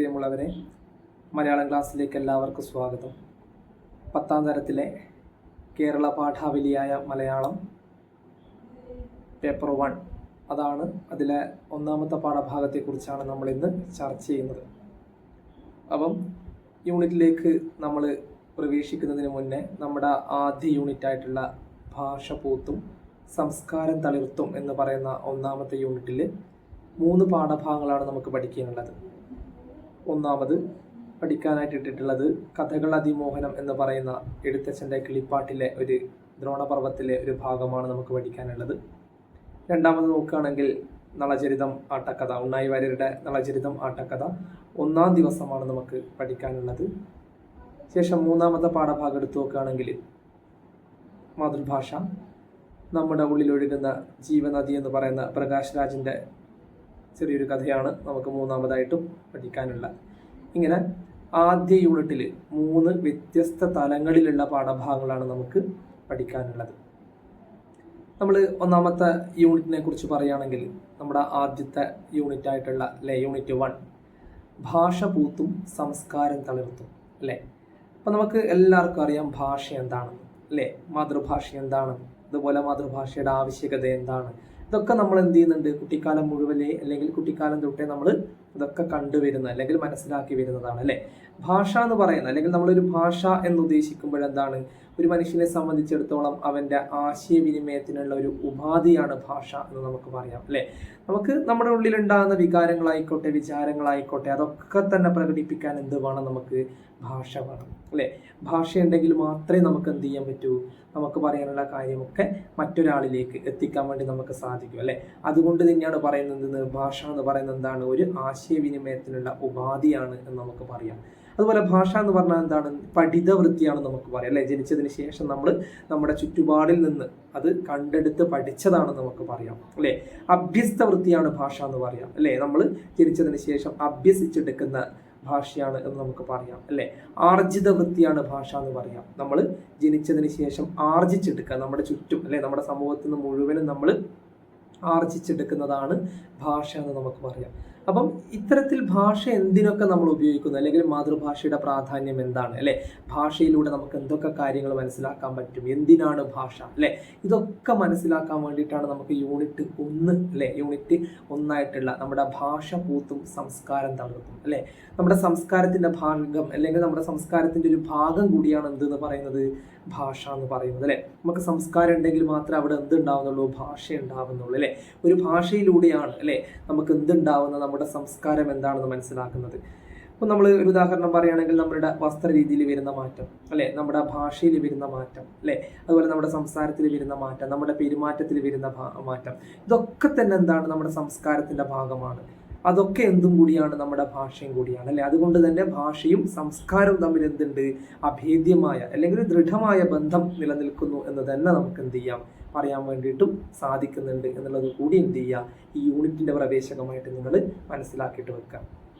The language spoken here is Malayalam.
പ്രിയമുള്ളവരെ മലയാളം ക്ലാസ്സിലേക്ക് എല്ലാവർക്കും സ്വാഗതം. പത്താം തരത്തിലെ കേരള പാഠാവലിയായ മലയാളം പേപ്പർ വൺ. അതാണ് അതിലെ ഒന്നാമത്തെ പാഠഭാഗത്തെക്കുറിച്ചാണ് നമ്മൾ ഇന്ന് ചർച്ച ചെയ്യുന്നത്. അപ്പം യൂണിറ്റിലേക്ക് നമ്മൾ പ്രവേശിക്കുന്നതിന് മുന്നേ നമ്മുടെ ആദ്യ യൂണിറ്റ് ആയിട്ടുള്ള ഭാഷ പൂത്തും സംസ്കാരം തളിർത്തും എന്ന് പറയുന്ന ഒന്നാമത്തെ യൂണിറ്റിൽ മൂന്ന് പാഠഭാഗങ്ങളാണ് നമുക്ക് പഠിക്കാനുള്ളത്. ഒന്നാമത് പഠിക്കാനായിട്ട് ഇട്ടിട്ടുള്ളത് കഥകൾ അതിമോഹനം എന്ന് പറയുന്ന എഴുത്തച്ഛന്റെ കിളിപ്പാട്ടിലെ ഒരു ദ്രോണപർവത്തിലെ ഒരു ഭാഗമാണ് നമുക്ക് പഠിക്കാനുള്ളത്. രണ്ടാമത് നോക്കുകയാണെങ്കിൽ നളചരിതം ആട്ടക്കഥ ഉണ്ണായി വാര്യരുടെ നളചരിതം ആട്ടക്കഥ ഒന്നാം ദിവസമാണ് നമുക്ക് പഠിക്കാനുള്ളത്. ശേഷം മൂന്നാമത്തെ പാഠഭാഗം എടുത്തു നോക്കുകയാണെങ്കിൽ മാതൃഭാഷ. നമ്മുടെ ഉള്ളിലൊഴുകുന്ന ജീവനദി എന്ന് പറയുന്ന പ്രകാശ് രാജിന്റെ ചെറിയൊരു കഥയാണ് നമുക്ക് മൂന്നാമതായിട്ടും പഠിക്കാനുള്ള. ഇങ്ങനെ ആദ്യ യൂണിറ്റിൽ മൂന്ന് വ്യത്യസ്ത തലങ്ങളിലുള്ള പാഠഭാഗങ്ങളാണ് നമുക്ക് പഠിക്കാനുള്ളത്. നമ്മൾ ഒന്നാമത്തെ യൂണിറ്റിനെ കുറിച്ച് പറയുകയാണെങ്കിൽ നമ്മുടെ ആദ്യത്തെ യൂണിറ്റ് ആയിട്ടുള്ള അല്ലെ യൂണിറ്റ് വൺ ഭാഷ പൂത്തും സംസ്കാരം തളിർത്തും അല്ലേ? അപ്പം നമുക്ക് എല്ലാവർക്കും അറിയാം ഭാഷ എന്താണ് അല്ലേ? മാതൃഭാഷ എന്താണ് അതുപോലെ മാതൃഭാഷയുടെ ആവശ്യകത എന്താണ് ഇതൊക്കെ നമ്മൾ എന്ത് ചെയ്യുന്നുണ്ട്? കുട്ടിക്കാലം മുഴുവനെ അല്ലെങ്കിൽ കുട്ടിക്കാലം തൊട്ടേ നമ്മൾ ഇതൊക്കെ കണ്ടുവരുന്ന അല്ലെങ്കിൽ മനസ്സിലാക്കി വരുന്നതാണ് അല്ലേ? ഭാഷ എന്ന് പറയുന്നത് അല്ലെങ്കിൽ നമ്മളൊരു ഭാഷ എന്ന് ഉദ്ദേശിക്കുമ്പോൾ എന്താണ്? ഒരു മനുഷ്യനെ സംബന്ധിച്ചിടത്തോളം അവന്റെ ആശയവിനിമയത്തിനുള്ള ഒരു ഉപാധിയാണ് ഭാഷ എന്ന് നമുക്ക് പറയാം അല്ലേ? നമുക്ക് നമ്മുടെ ഉള്ളിൽ ഉള്ളിലുണ്ടാകുന്ന വികാരങ്ങളായിക്കോട്ടെ വിചാരങ്ങളായിക്കോട്ടെ അതൊക്കെ തന്നെ പ്രകടിപ്പിക്കാൻ എന്ത് വേണം? നമുക്ക് ഭാഷ വേണം അല്ലേ? ഭാഷ ഉണ്ടെങ്കിൽ മാത്രമേ നമുക്ക് എന്ത് ചെയ്യാൻ പറ്റൂ? നമുക്ക് പറയാനുള്ള കാര്യമൊക്കെ മറ്റൊരാളിലേക്ക് എത്തിക്കാൻ വേണ്ടി നമുക്ക് സാധിക്കും അല്ലേ? അതുകൊണ്ട് തന്നെയാണ് പറയുന്നത് ഭാഷ എന്ന് പറയുന്നത് എന്താണ്? ഒരു ആശയവിനിമയത്തിനുള്ള ഉപാധിയാണ് എന്ന് നമുക്ക് പറയാം. അതുപോലെ ഭാഷ എന്ന് പറഞ്ഞാൽ എന്താണ്? പഠിത വൃത്തിയാണ് നമുക്ക് പറയാം അല്ലെ? ജനിച്ചതിന് ശേഷം നമ്മൾ നമ്മുടെ ചുറ്റുപാടിൽ നിന്ന് അത് കണ്ടെടുത്ത് പഠിച്ചതാണ് നമുക്ക് പറയാം അല്ലെ? അഭ്യസ്ത വൃത്തിയാണ് ഭാഷ എന്ന് പറയാം അല്ലെ? നമ്മൾ ജനിച്ചതിന് ശേഷം അഭ്യസിച്ചെടുക്കുന്ന ഭാഷയാണ് എന്ന് നമുക്ക് പറയാം അല്ലെ? ആർജിത വൃത്തിയാണ് ഭാഷ എന്ന് പറയാം. നമ്മൾ ജനിച്ചതിന് ശേഷം ആർജിച്ചെടുക്കുക നമ്മുടെ ചുറ്റും അല്ലെ? നമ്മുടെ സമൂഹത്തിൽ നിന്ന് മുഴുവനും നമ്മൾ ആർജിച്ചെടുക്കുന്നതാണ് ഭാഷ എന്ന് നമുക്ക് പറയാം. അപ്പം ഇത്തരത്തിൽ ഭാഷ എന്തിനൊക്കെ നമ്മൾ ഉപയോഗിക്കുന്നു? അല്ലെങ്കിൽ മാതൃഭാഷയുടെ പ്രാധാന്യം എന്താണ്? അല്ലെ? ഭാഷയിലൂടെ നമുക്ക് എന്തൊക്കെ കാര്യങ്ങൾ മനസ്സിലാക്കാൻ പറ്റും? എന്തിനാണ് ഭാഷ? അല്ലെ? ഇതൊക്കെ മനസ്സിലാക്കാൻ വേണ്ടിയിട്ടാണ് നമുക്ക് യൂണിറ്റ് ഒന്ന് അല്ലെ? യൂണിറ്റ് ഒന്നായിട്ടുള്ള നമ്മുടെ ഭാഷ പൂത്തും സംസ്കാരം തളർത്തും അല്ലെ? നമ്മുടെ സംസ്കാരത്തിന്റെ ഭാഗം അല്ലെങ്കിൽ നമ്മുടെ സംസ്കാരത്തിന്റെ ഒരു ഭാഗം കൂടിയാണ് എന്തെന്ന് പറയുന്നത്? ഭാഷ എന്ന് പറയുന്നത് അല്ലെ? നമുക്ക് സംസ്കാരം ഉണ്ടെങ്കിൽ മാത്രമേ അവിടെ എന്തുണ്ടാവുന്നുള്ളൂ? ഭാഷ ഉണ്ടാവുന്നുള്ളൂ അല്ലെ? ഒരു ഭാഷയിലൂടെയാണ് അല്ലെ? നമുക്ക് എന്തുണ്ടാവുന്ന നമ്മുടെ സംസ്കാരം എന്താണെന്ന് മനസ്സിലാക്കുന്നത്. അപ്പോൾ നമ്മൾ ഒരു ഉദാഹരണം പറയുകയാണെങ്കിൽ നമ്മുടെ വസ്ത്രരീതിയിൽ വരുന്ന മാറ്റം അല്ലെ? നമ്മുടെ ഭാഷയിൽ വരുന്ന മാറ്റം അല്ലെ? അതുപോലെ നമ്മുടെ സംസാരത്തിൽ വരുന്ന മാറ്റം നമ്മുടെ പെരുമാറ്റത്തിൽ വരുന്ന മാറ്റം. ഇതൊക്കെ തന്നെ എന്താണ് നമ്മുടെ സംസ്കാരത്തിന്റെ ഭാഗമാണ്. അതൊക്കെ എന്തും കൂടിയാണ് നമ്മുടെ ഭാഷയും കൂടിയാണ് അല്ലെ? അതുകൊണ്ട് തന്നെ ഭാഷയും സംസ്കാരവും തമ്മിൽ എന്തുണ്ട്? അഭേദ്യമായ അല്ലെങ്കിൽ ദൃഢമായ ബന്ധം നിലനിൽക്കുന്നു എന്ന് തന്നെ നമുക്ക് എന്ത് ചെയ്യാം? പറയാൻ വേണ്ടിയിട്ടും സാധിക്കുന്നുണ്ട് എന്നുള്ളത് കൂടി എന്ത് ചെയ്യുക? ഈ യൂണിറ്റിന്റെ പ്രവേശകമായിട്ട് നിങ്ങൾ മനസ്സിലാക്കിയിട്ട് വെക്കാം